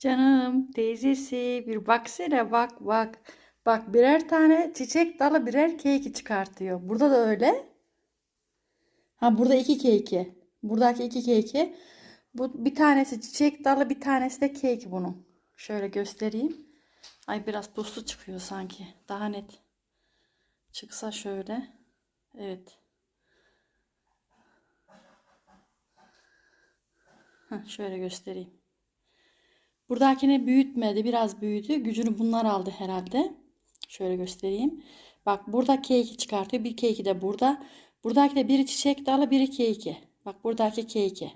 Canım teyzesi bir baksana bak bak. Bak birer tane çiçek dalı birer keki çıkartıyor. Burada da öyle. Ha burada iki keki. Buradaki iki keki. Bu bir tanesi çiçek dalı bir tanesi de keki bunun. Şöyle göstereyim. Ay biraz puslu çıkıyor sanki. Daha net. Çıksa şöyle. Evet. Heh, şöyle göstereyim. Buradakini büyütmedi. Biraz büyüdü. Gücünü bunlar aldı herhalde. Şöyle göstereyim. Bak burada keki çıkartıyor. Bir keki de burada. Buradaki de biri çiçek dalı biri keki. Bak buradaki keki.